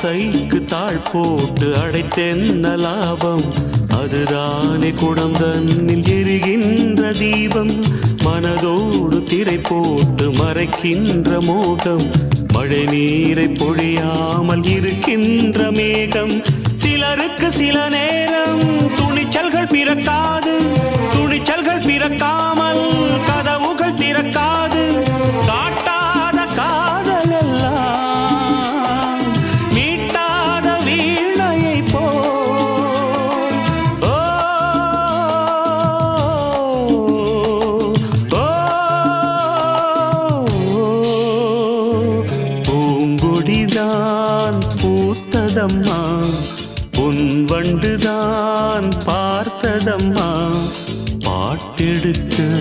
ஆசைக்கு தாழ் போட்டு அடைத்தென்ன லாபம்? அதுதானே குடம் தன்னில் எரிகின்ற தீபம். மனதோடு திரை போட்டு மறைக்கின்ற மோகம். மழை நீரை பொழியாமல் இருக்கின்ற மேகம். சிலருக்கு சில நேரம் பார்த்ததம்மா உன் வண்டுதான் பார்த்ததம்மா. பாட்டெடுக்க